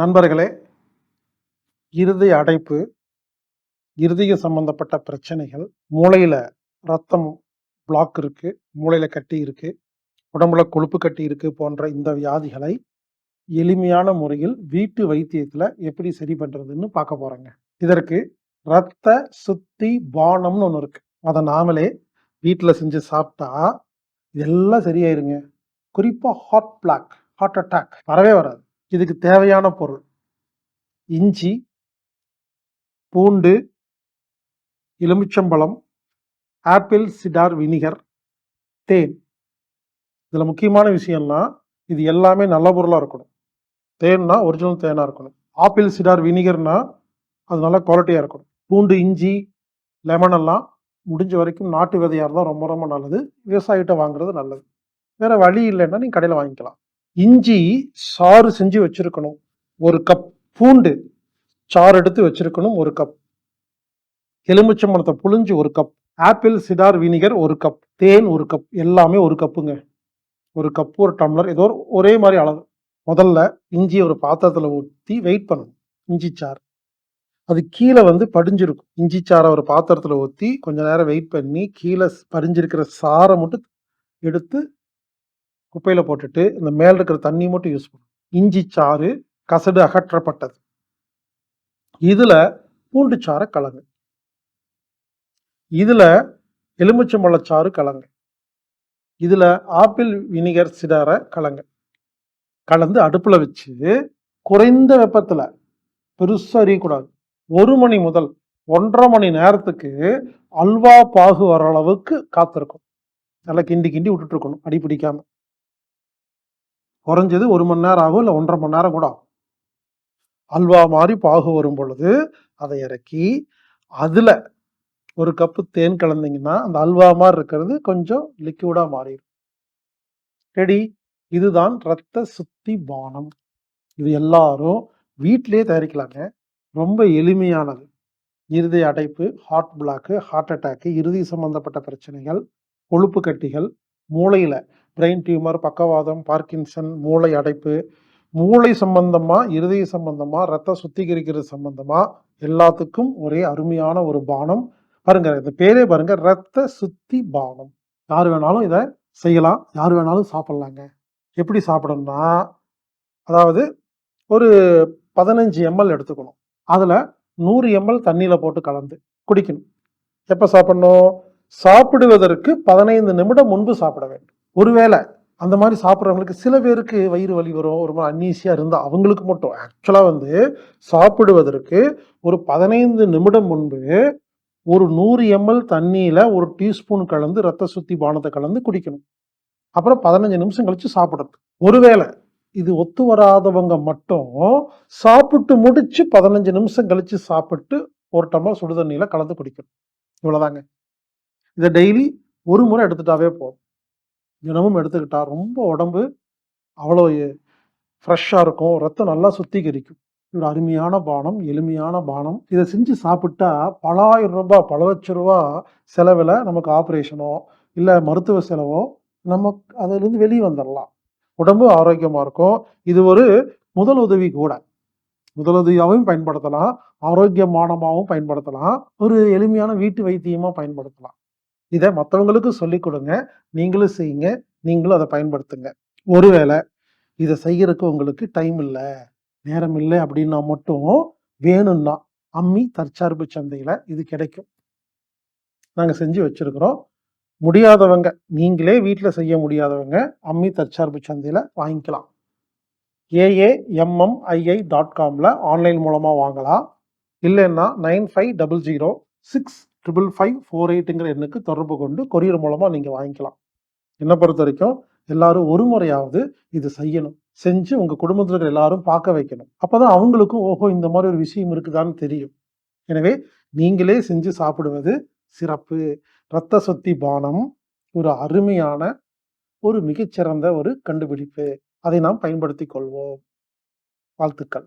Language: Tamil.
நண்பர்களே இருதய அடைப்பு இருதய சம்பந்தப்பட்ட பிரச்சனைகள் மூளையில் ரத்தம் பிளாக் இருக்கு மூளையில் கட்டி இருக்கு உடம்புல கொழுப்பு கட்டி இருக்கு போன்ற இந்த வியாதிகளை எளிமையான முறையில் வீட்டு வைத்தியத்தில் எப்படி சரி பண்ணுறதுன்னு பார்க்க போகிறோங்க இதற்கு ரத்த சுத்தி பானம்னு ஒன்று இருக்கு. அதை நாமளே வீட்டில் செஞ்சு சாப்பிட்டா இதெல்லாம் சரியாயிருங்க. குறிப்பாக ஹார்ட் பிளாக் ஹார்ட் அட்டாக் வரவே வராது. இதுக்கு தேவையான பொருள். இஞ்சி பூண்டு எலுமிச்சம்பழம் ஆப்பிள் சிடார் வினிகர் தேன். இதில் முக்கியமான விஷயம்னா இது எல்லாமே நல்ல பொருளாக இருக்கணும். தேன்னா ஒரிஜினல் தேனாக இருக்கணும். ஆப்பிள் சிடார் வினிகர்னா அது நல்ல குவாலிட்டியாக இருக்கணும். பூண்டு இஞ்சி லெமன் எல்லாம் முடிஞ்ச வரைக்கும் நாட்டு விதையாக இருந்தால் ரொம்ப ரொம்ப நல்லது. விவசாயிகிட்ட வாங்குறது நல்லது. வேறு வழி இல்லைன்னா நீங்கள் கடையில் வாங்கிக்கலாம். இஞ்சி சாறு செஞ்சு வச்சிருக்கணும். ஒரு கப் பூண்டு சாறு எடுத்து வச்சிருக்கணும் ஒரு கப் எலுமிச்சம்பழத்தை புழிஞ்சு ஒரு கப் ஆப்பிள் சிடார் வினிகர் ஒரு கப் தேன் ஒரு கப் எல்லாமே ஒரு கப்புங்க ஒரு கப் ஒரு டம்ளர் ஏதோ ஒரு- ஒரே மாதிரி அளவு. முதல்ல இஞ்சி ஒரு பாத்திரத்தில் ஊற்றி வெயிட் பண்ணணும். இஞ்சி சாறு. அது கீழே வந்து படிஞ்சிருக்கும். இஞ்சி சாறை ஒரு பாத்திரத்தில் ஊற்றி கொஞ்ச நேரம் வெயிட் பண்ணி கீழே படிஞ்சிருக்கிற சாறை மட்டும் எடுத்து குப்பையில் போட்டுட்டு இந்த மேல் இருக்கிற தண்ணி மட்டும் யூஸ் பண்ணும் இஞ்சி சாறு கசடு அகற்றப்பட்டது. இதில் பூண்டு சாறை கலங்க. இதுல எலுமிச்சம்பழச்சாறு கலங்க. இதில் ஆப்பிள் வினிகர் சிடாரை கலங்க. கலந்து அடுப்பில் வச்சு குறைந்த வெப்பத்தில் பெருசாக எரியக்கூடாது. ஒரு மணி முதல் ஒன்றரை மணி நேரத்துக்கு அல்வா பாகு வர அளவுக்கு காத்திருக்கும் நல்லா கிண்டி கிண்டி விட்டுட்டு இருக்கணும் அடி பிடிக்காமல் குறைஞ்சது ஒரு மணி நேரம் ஆகும் இல்லை ஒன்றரை மணி நேரம் கூட ஆகும். அல்வா மாதிரி பாகு வரும் பொழுது அதை இறக்கி அதில் ஒரு கப்பு தேன் கலந்தீங்கன்னா அந்த அல்வா மாதிரி இருக்கிறது கொஞ்சம் லிக்யூடாக மாறிடும். ரெடி. இதுதான் ரத்த சுத்தி பானம். இது எல்லாரும் வீட்டிலேயே தயாரிக்கலாங்க. ரொம்ப எளிமையானது. இருதய அடைப்பு ஹார்ட் பிளாக்கு ஹார்ட் அட்டாக்கு இறுதி சம்பந்தப்பட்ட பிரச்சனைகள் கொழுப்பு கட்டிகள் மூளையில் பிரெயின் டியூமர் பக்கவாதம் பார்க்கின்சன் மூளை அடைப்பு மூளை சம்பந்தமா இருதய சம்பந்தமா ரத்த சுத்திகரிக்கிறது சம்பந்தமா எல்லாத்துக்கும் ஒரே அருமையான ஒரு பானம். பாருங்க இந்த பேரே பாருங்க ரத்த சுத்தி பானம். யார் வேணாலும் இதை செய்யலாம் யார் வேணாலும் சாப்பிட்லாங்க. எப்படி சாப்பிடணும்னா அதாவது ஒரு பதினஞ்சு எம்எல் எடுத்துக்கணும். அதில் நூறு எம்எல் தண்ணியில் போட்டு கலந்து குடிக்கணும். எப்போ சாப்பிட்ணும்? சாப்பிடுவதற்கு பதினைந்து நிமிடம் முன்பு சாப்பிட வேண்டும். ஒருவேளை அந்த மாதிரி சாப்பிட்றவங்களுக்கு சில பேருக்கு வயிறு வலி வரும் ஒரு மாதிரி அன்னீசியாக இருந்தால் அவங்களுக்கு மட்டும். ஆக்சுவலாக வந்து சாப்பிடுவதற்கு ஒரு பதினைந்து நிமிடம் முன்பு ஒரு நூறு எம்எல் தண்ணியில் ஒரு டீஸ்பூன் கலந்து ரத்த சுத்தி பானத்தை கலந்து குடிக்கணும். அப்புறம் பதினஞ்சு நிமிஷம் கழித்து சாப்பிடணும். ஒருவேளை இது ஒத்து வராதவங்க மட்டும் சாப்பிட்டு முடிச்சு பதினஞ்சு நிமிஷம் கழித்து சாப்பிட்டு ஒரு டம்ளர் சுடு தண்ணியில் கலந்து குடிக்கணும். இவ்வளோதாங்க இதை டெய்லி ஒரு முறை எடுத்துட்டாவே போதும். தினமும் எடுத்துக்கிட்டா ரொம்ப உடம்பு அவ்வளோ ஃப்ரெஷ்ஷாக இருக்கும். ரத்தம் நல்லா சுத்திகரிக்கும். இது ஒரு அருமையான பானம் எளிமையான பானம். இதை செஞ்சு சாப்பிட்டா பலாயிரம் ரூபாய் பல லட்ச ரூபா செலவில் நமக்கு ஆப்ரேஷனோ இல்லை மருத்துவ செலவோ நமக்கு அதிலிருந்து வெளியே வந்துடலாம் உடம்பு ஆரோக்கியமாக இருக்கும். இது ஒரு முதல் உதவி கூட. முதலுதவியாகவும் பயன்படுத்தலாம். ஆரோக்கியமானமாகவும் பயன்படுத்தலாம். ஒரு எளிமையான வீட்டு வைத்தியமாக பயன்படுத்தலாம். இதை மற்றவங்களுக்கு சொல்லிக் கொடுங்க. நீங்களும் செய்யுங்க. நீங்களும் அதை பயன்படுத்துங்க. ஒருவேளை இதை செய்யறதுக்கு உங்களுக்கு டைம் இல்லை நேரம் இல்லை அப்படின்னா மட்டும் வேணும்னா அம்மி தற்சார்பு சந்தையில் இது கிடைக்கும். நாங்கள் செஞ்சு வச்சுருக்கிறோம். முடியாதவங்க நீங்களே வீட்டில் செய்ய முடியாதவங்க அம்மி தற்சார்பு சந்தையில் வாங்கிக்கலாம். ஏஏஎம்எம்ஐஐ டாட் காமில் ஆன்லைன் மூலமாக வாங்கலாம். இல்லைன்னா nine five double zero six triple five four எயிட்டுங்கிற எண்ணுக்கு தொடர்பு கொண்டு கொரியர் மூலமாக நீங்கள் வாங்கிக்கலாம். என்னை பொறுத்த வரைக்கும் எல்லாரும் ஒரு முறையாவது இது செய்யணும். செஞ்சு உங்கள் குடும்பத்தில் இருக்கிற எல்லாரும் பார்க்க வைக்கணும். அப்போ தான் அவங்களுக்கும் ஓஹோ இந்த மாதிரி ஒரு விஷயம் இருக்குதான்னு தெரியும். எனவே நீங்களே செஞ்சு சாப்பிடுவது சிறப்பு. இரத்த சொத்தி பானம் ஒரு அருமையான ஒரு மிகச்சிறந்த ஒரு கண்டுபிடிப்பு. அதை நாம் பயன்படுத்தி கொள்வோம். வாழ்த்துக்கள்.